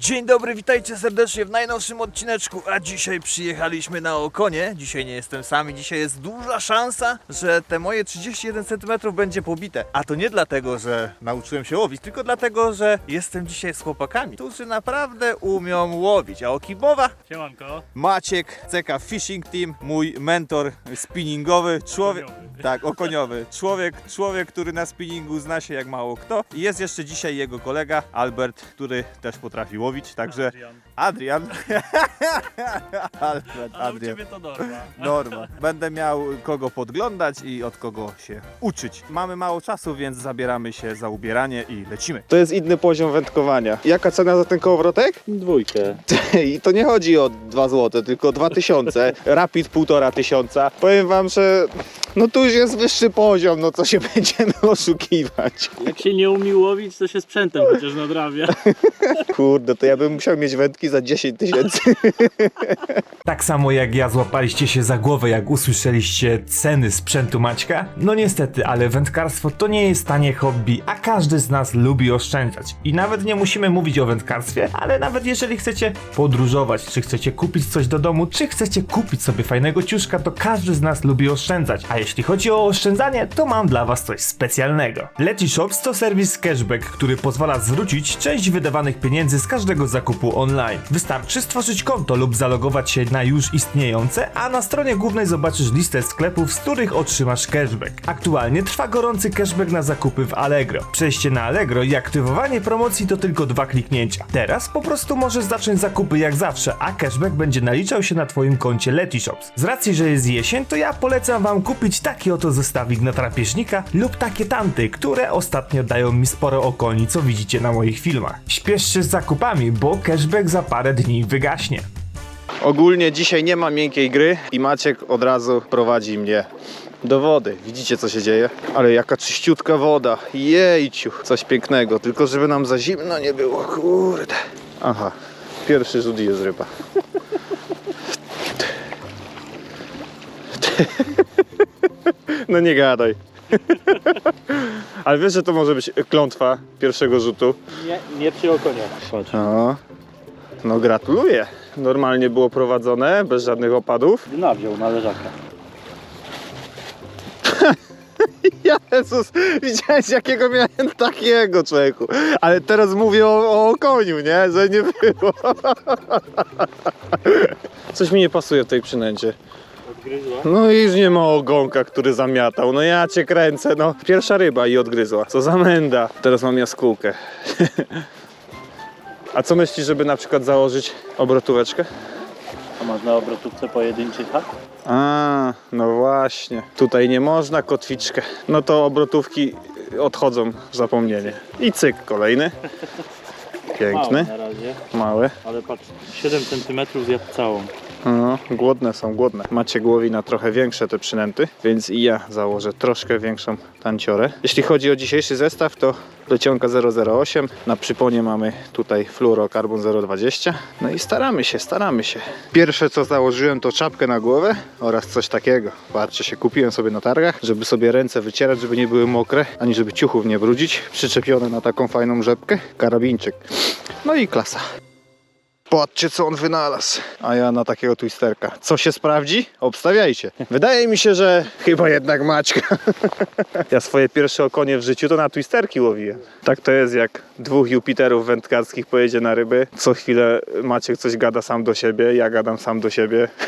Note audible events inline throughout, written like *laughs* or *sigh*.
Dzień dobry, witajcie serdecznie w najnowszym odcineczku, a dzisiaj przyjechaliśmy na Okonie. Dzisiaj nie jestem sam i dzisiaj jest duża szansa, że te moje 31 cm będzie pobite. A to nie dlatego, że nauczyłem się łowić, tylko dlatego, że jestem dzisiaj z chłopakami, którzy naprawdę umią łowić. A o kim mowa? Siemanko. Maciek, CK Fishing Team, mój mentor spinningowy, człowiek... Okoniowy. Tak, okoniowy. Człowiek, człowiek, który na spinningu zna się jak mało kto. I jest jeszcze dzisiaj jego kolega, Albert, który też potrafi łowić, także... Adrian. Adrian. *laughs* Albert, Ale u Adrian. ciebie to norma. Norma. Będę miał kogo podglądać i od kogo się uczyć. Mamy mało czasu, więc zabieramy się za ubieranie i lecimy. To jest inny poziom wędkowania. Jaka cena za ten kołowrotek? Dwójkę. *laughs* I to nie chodzi o 2 zł, tylko 2000. Rapid 1,5 tysiąca. Powiem wam, że no tu już jest wyższy poziom, no co się *laughs* będziemy oszukiwać. Jak się nie umie łowić, to się sprzętem chociaż nadrabia. *laughs* Kurde, to ja bym musiał mieć wędki za 10 tysięcy. *laughs* Tak samo jak ja złapaliście się za głowę, jak usłyszeliście ceny sprzętu Maćka? No niestety, ale wędkarstwo to nie jest tanie hobby, a każdy z nas lubi oszczędzać. I nawet nie musimy mówić o wędkarstwie, ale nawet jeżeli chcecie podróżować, czy chcecie kupić coś do domu, czy chcecie kupić sobie fajnego ciuszka, to każdy z nas lubi oszczędzać. A jeśli chodzi o oszczędzanie, to mam dla was coś specjalnego. Leti Shops to serwis cashback, który pozwala zwrócić część wydawanych pieniędzy z każdego zakupu online. Wystarczy stworzyć konto lub zalogować się na już istniejące, a na stronie głównej zobaczysz listę sklepów, z których otrzymasz cashback. Aktualnie trwa gorący cashback na zakupy w Allegro. Przejście na Allegro i aktywowanie promocji to tylko dwa kliknięcia. Teraz po prostu możesz zacząć zakupy jak zawsze, a cashback będzie naliczał się na twoim koncie Letyshops. Z racji, że jest jesień, to ja polecam wam kupić taki oto zestawik na drapieżnika lub takie tanty, które ostatnio dają mi sporo okoni, co widzicie na moich filmach. Śpiesz się z zakupami, bo cashback za parę dni wygaśnie. Ogólnie dzisiaj nie ma miękkiej gry i Maciek od razu prowadzi mnie do wody. Widzicie co się dzieje? Ale jaka czyściutka woda. Jejciu, coś pięknego. Tylko żeby nam za zimno nie było. Kurde. Aha, pierwszy rzut jest ryba. No nie gadaj. *laughs* Ale wiesz, że to może być klątwa pierwszego rzutu? Nie, nie przy okonie. Patrz. No, no gratuluję. Normalnie było prowadzone, bez żadnych opadów. Nawziął na leżaka. *laughs* Jezus, widziałeś jakiego miałem takiego człowieku. Ale teraz mówię o, o koniu, nie? Że nie było. *laughs* Coś mi nie pasuje w tej przynęcie. Odgryzła. No i już nie ma ogonka, który zamiatał. No ja cię kręcę, no. Pierwsza ryba i odgryzła. Co za menda. Teraz mam jaskółkę. *laughs* A co myślisz, żeby na przykład założyć obrotóweczkę? A można obrotówce pojedynczych hak? A, no właśnie. Tutaj nie można kotwiczkę. No to obrotówki odchodzą w zapomnienie. I cyk, kolejny. *laughs* Piękny, Małe na razie, mały. ale patrz, 7 cm zjadł całą. No, głodne są, głodne. Macie głowi na trochę większe te przynęty, więc i ja założę troszkę większą tanciorę. Jeśli chodzi o dzisiejszy zestaw, to plecionka 008. Na przyponie mamy tutaj fluorokarbon 020. No i staramy się, staramy się. Pierwsze co założyłem to czapkę na głowę oraz coś takiego. Patrzcie się, kupiłem sobie na targach, żeby sobie ręce wycierać, żeby nie były mokre, ani żeby ciuchów nie brudzić. Przyczepione na taką fajną rzepkę. Karabinczyk. No i klasa. Patrzcie, co on wynalazł. A ja na takiego twisterka. Co się sprawdzi? Obstawiajcie. Wydaje mi się, że chyba jednak Maćka. *laughs* ja swoje pierwsze okonie w życiu to na twisterki łowiłem. Tak to jest, jak dwóch Jupiterów wędkarskich pojedzie na ryby. Co chwilę Maciek coś gada sam do siebie, ja gadam sam do siebie. *laughs*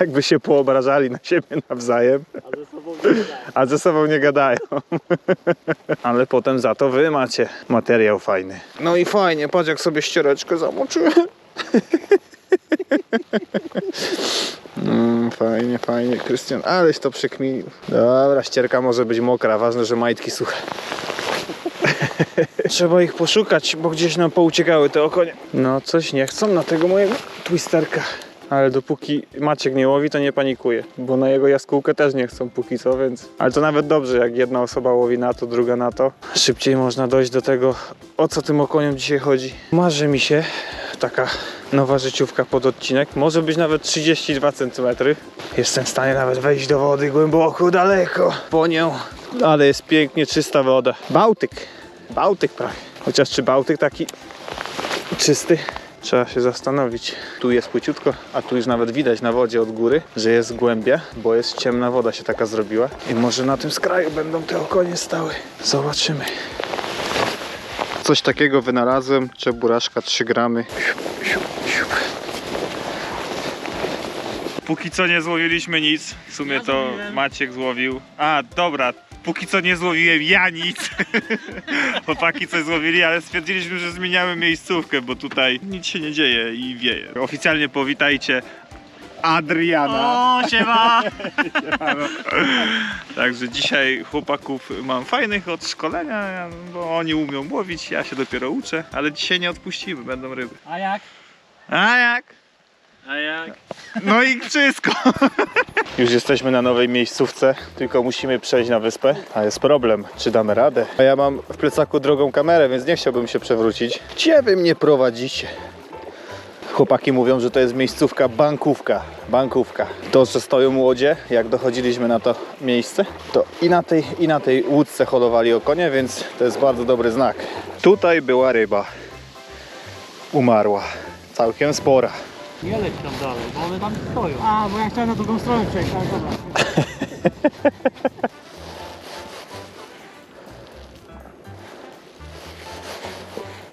Jakby się poobrażali na siebie nawzajem, A ze sobą nie gadają. *laughs* Ale potem za to wy macie materiał fajny. No i fajnie, patrz jak sobie ściereczkę zamoczyłem. Mm, *laughs* fajnie, fajnie, Krystian, aleś to przekminił. Dobra, ścierka może być mokra, ważne, że majtki suche. *laughs* Trzeba ich poszukać, bo gdzieś nam pouciekały te okonie. No, coś nie chcą na tego mojego twisterka. Ale dopóki Maciek nie łowi, to nie panikuje, bo na jego jaskółkę też nie chcą póki co, więc... Ale to nawet dobrze, jak jedna osoba łowi na to, druga na to. Szybciej można dojść do tego, o co tym okoniom dzisiaj chodzi. Marzy mi się taka nowa życiówka pod odcinek. Może być nawet 32 cm. Jestem w stanie nawet wejść do wody głęboko, daleko po nią. Ale jest pięknie czysta woda. Bałtyk. Bałtyk prawie. Chociaż czy Bałtyk taki czysty. Trzeba się zastanowić. Tu jest płyciutko, a tu już nawet widać na wodzie od góry, że jest głębia, bo jest ciemna woda się taka zrobiła. I może na tym skraju będą te okonie stały. Zobaczymy. Coś takiego wynalazłem. Czeburaszka 3 gramy. Póki co nie złowiliśmy nic. W sumie to. Maciek złowił. A, dobra. Póki co nie złowiłem ja nic. *laughs* Chłopaki coś złowili, ale stwierdziliśmy, że zmieniamy miejscówkę, bo tutaj nic się nie dzieje i wieje. Oficjalnie powitajcie Adriana. O, siema! *laughs* Także dzisiaj chłopaków mam fajnych od szkolenia, bo oni umią łowić, ja się dopiero uczę, ale dzisiaj nie odpuścimy, będą ryby. A jak? A jak? A jak? No i wszystko. *laughs* Już jesteśmy na nowej miejscówce, tylko musimy przejść na wyspę. A jest problem, czy damy radę? A ja mam w plecaku drogą kamerę, więc nie chciałbym się przewrócić. Gdzie wy mnie prowadzicie? Chłopaki mówią, że to jest miejscówka bankówka. Bankówka. To, że stoją łodzie, jak dochodziliśmy na to miejsce, to i na tej, i na tej łódce hodowali okonie, więc to jest bardzo dobry znak. Tutaj była ryba. Umarła. Całkiem spora. Nie leć tam dalej, bo one tam stoją. A, bo ja chciałem na drugą stronę przejść, ale dobra. *laughs*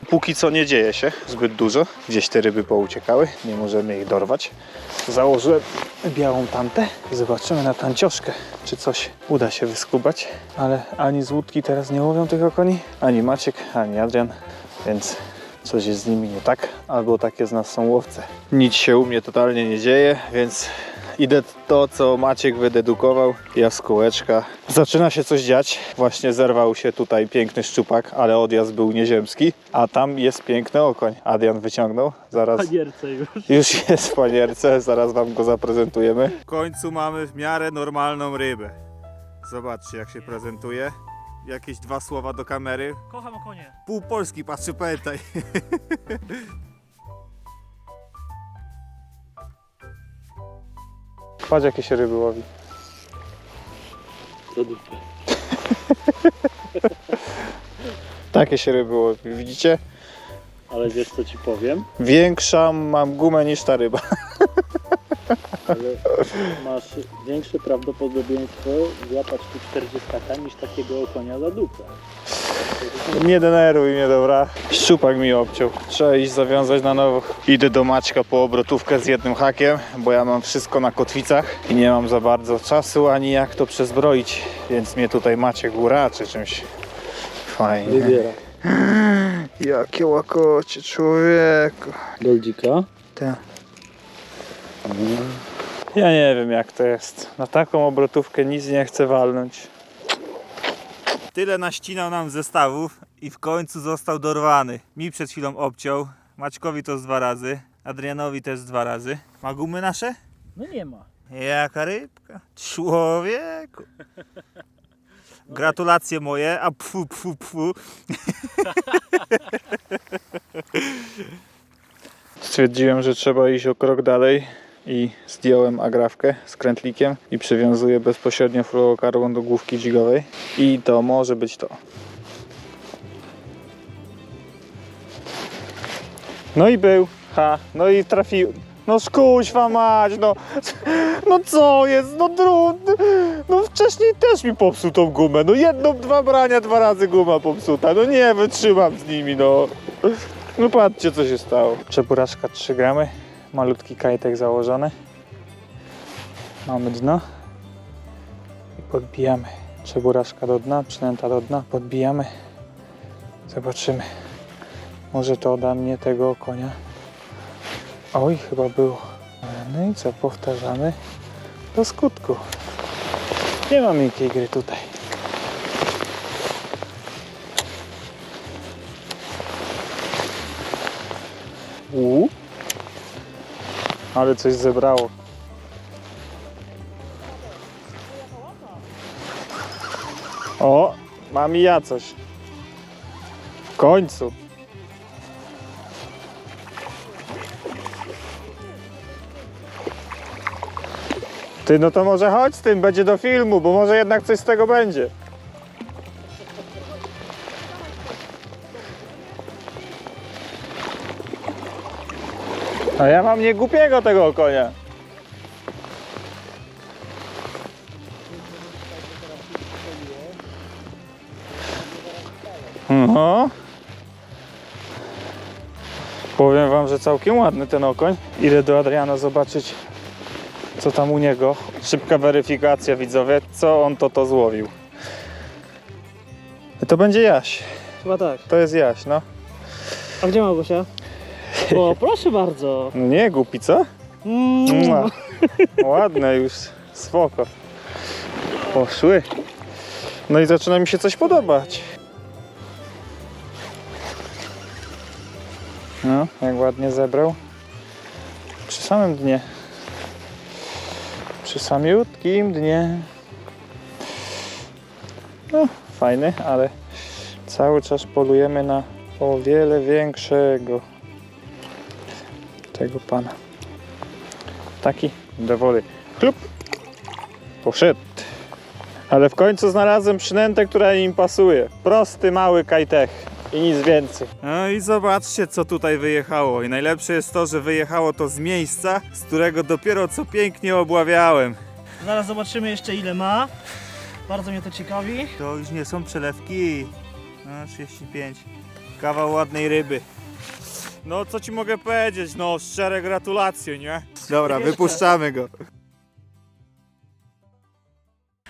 Póki co nie dzieje się zbyt dużo. Gdzieś te ryby pouciekały, nie możemy ich dorwać. Założyłem białą tantę i zobaczymy na tancioszkę, czy coś uda się wyskubać. Ale ani z łódki teraz nie łowią tych okoni, ani Maciek, ani Adrian, więc coś jest z nimi nie tak, albo takie z nas są łowce. Nic się u mnie totalnie nie dzieje, więc idę to, co Maciek wydedukował, jaskółeczka. Zaczyna się coś dziać. Właśnie zerwał się tutaj piękny szczupak, ale odjazd był nieziemski, a tam jest piękny okoń. Adrian wyciągnął, zaraz Panierce już. już jest w panierce, zaraz wam go zaprezentujemy. W końcu mamy w miarę normalną rybę. Zobaczcie jak się prezentuje. Jakieś dwa słowa do kamery. Kocham o konie. Pół Polski patrzy, pamiętaj. Patrz jakie się ryby łowi. Do dupy. *laughs* Takie się ryby łowi, widzicie? Ale wiesz co ci powiem? Większa mam gumę niż ta ryba. Ale masz większe prawdopodobieństwo złapać tu 40 niż takiego konia za dupę. Nie denerwuj mnie, dobra. Szczupak mi obciął. Trzeba iść zawiązać na nowo. Idę do Maćka po obrotówkę z jednym hakiem, bo ja mam wszystko na kotwicach i nie mam za bardzo czasu ani jak to przezbroić, więc mnie tutaj Maciek uraczy czymś. Fajnie. Wybiera. Jakie łakocie, człowieku. Goldzika. Tak. Ja nie wiem jak to jest. Na taką obrotówkę nic nie chcę walnąć. Tyle naścinał nam zestawów i w końcu został dorwany. Mi przed chwilą obciął, Maćkowi to z dwa razy, Adrianowi też z dwa razy. Ma gumy nasze? No nie ma. Jaka rybka. Człowieku. Gratulacje moje, a pfu, pfu, pfu. Stwierdziłem, że trzeba iść o krok dalej i zdjąłem agrafkę z krętlikiem i przywiązuję bezpośrednio fluorokarbon do główki dźwigowej i to może być to. No i był, ha, no i trafił. No szkuźwa mać, no, *laughs* no co jest, no trudny, no wcześniej też mi popsuł tą gumę, no jedno, dwa brania, dwa razy guma popsuta, no nie wytrzymam z nimi, no. No patrzcie co się stało. Czepuraczka 3 gramy, malutki kajtek założony. Mamy dno i podbijamy. Czeburaczka do dna, przynęta do dna, podbijamy. Zobaczymy. Może to ode mnie tego konia. Oj, chyba było. No i co, powtarzamy do skutku. Nie ma miękkiej gry tutaj. Uuu. Ale coś zebrało. O, mam i ja coś. W końcu. Ty, no to może chodź z tym, będzie do filmu, bo może jednak coś z tego będzie. A ja mam niegłupiego tego konia. No. Powiem wam, że całkiem ładny ten okoń. Idę do Adriana zobaczyć, co tam u niego. Szybka weryfikacja, widzowie, co on to to złowił. To będzie Jaś. Chyba tak. To jest Jaś, no. A gdzie Małgosia? O, *laughs* proszę bardzo. No nie głupi, co? Mm. Ładne już, spoko. Poszły. No i zaczyna mi się coś podobać. No, jak ładnie zebrał. Przy samym dnie. Przy samiutkim dnie. No, fajny, ale cały czas polujemy na o wiele większego tego pana. Taki do wody. Klub. Poszedł. Ale w końcu znalazłem przynętę, która im pasuje. Prosty, mały kajtech. I nic więcej. No i zobaczcie, co tutaj wyjechało. I najlepsze jest to, że wyjechało to z miejsca, z którego dopiero co pięknie obławiałem. Zaraz zobaczymy jeszcze ile ma. Bardzo mnie to ciekawi. To już nie są przelewki. No, 35. Kawał ładnej ryby. No, co ci mogę powiedzieć? No, szczere gratulacje, nie? Dobra, wypuszczamy go.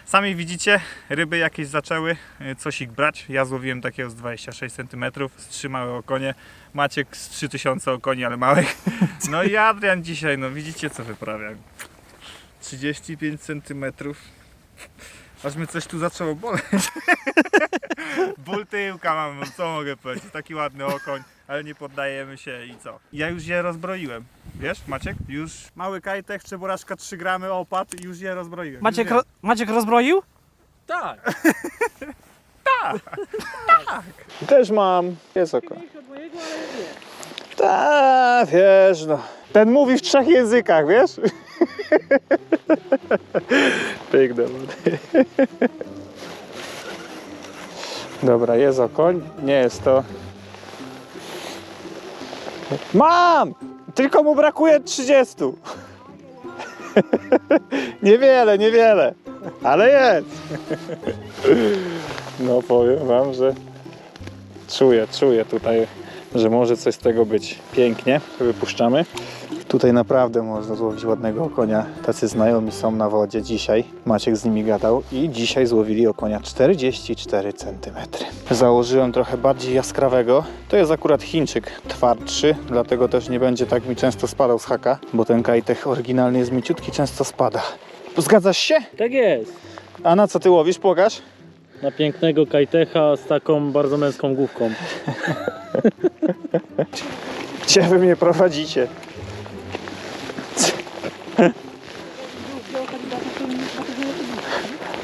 Sami widzicie, ryby jakieś zaczęły y, coś ich brać. Ja złowiłem takiego z 26 cm, z trzy małe okonie. Maciek z 3000 okoni, ale małych. *laughs* No i Adrian dzisiaj, no widzicie co wyprawia. 35 cm. Aż mnie coś tu zaczęło boleć. *laughs* Ból tyłka mam, no co mogę powiedzieć. Taki ładny okoń, ale nie poddajemy się i co. Ja już je rozbroiłem. Wiesz, Maciek? Już mały kajtek, czeborażka 3 gramy, opad i już je rozbroiłem. Maciek, ro Maciek rozbroił? Tak. Też mam. Jest okoń. Tak, wiesz no. Ten mówi w trzech językach, wiesz? Pyk do wody. Dobra, jest okoń. Nie jest to. Mam! Tylko mu brakuje 30. *laughs* niewiele, niewiele. Ale jest. No powiem wam, że czuję, czuję tutaj, że może coś z tego być. Pięknie, wypuszczamy. Tutaj naprawdę można złowić ładnego konia. Tacy znajomi są na wodzie dzisiaj. Maciek z nimi gadał i dzisiaj złowili okonia 44 cm. Założyłem trochę bardziej jaskrawego. To jest akurat Chińczyk twardszy, dlatego też nie będzie tak mi często spadał z haka, bo ten kajtech oryginalny jest mięciutki, często spada. Zgadzasz się? Tak jest. A na co ty łowisz? Pokaż. Na pięknego kajtecha z taką bardzo męską główką. *laughs* Gdzie wy mnie prowadzicie?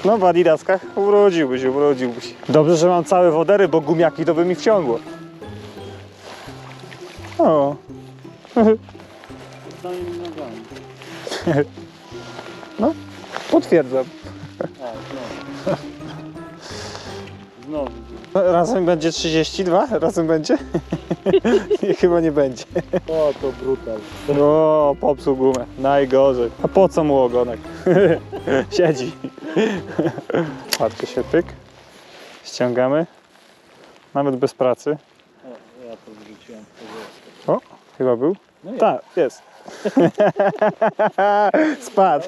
No w adidaskach urodziłbyś, urodziłbyś. Dobrze, że mam całe wodery, bo gumiaki to by mi wciągło. O. *laughs* No, potwierdzam. Znowu. Razem będzie 32? Razem będzie? *laughs* *laughs* Nie, chyba nie będzie. O, to brutal. O, popsuł gumę. Najgorzej. A po co mu ogonek? *laughs* Siedzi. Patrzcie się, pyk. Ściągamy. Nawet bez pracy. O, ja to wrzuciłem. O, chyba był? No. Tak, jest. *laughs* Spadł.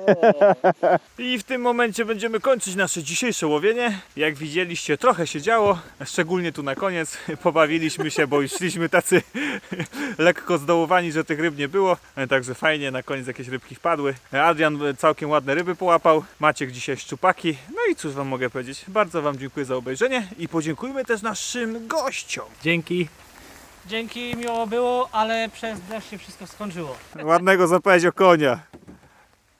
I w tym momencie będziemy kończyć nasze dzisiejsze łowienie. Jak widzieliście, trochę się działo, szczególnie tu na koniec. *laughs* Pobawiliśmy się, bo już szliśmy tacy *laughs* lekko zdołowani, że tych ryb nie było. Także fajnie, na koniec jakieś rybki wpadły. Adrian całkiem ładne ryby połapał. Maciek dzisiaj szczupaki. No i cóż wam mogę powiedzieć. Bardzo wam dziękuję za obejrzenie i podziękujmy też naszym gościom. Dzięki. Dzięki, miło było, ale przez deszcz się wszystko skończyło. Ładnego zapowiedź o konia.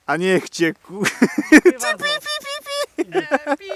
A niech cię ku... Dziękuję *laughs* bardzo.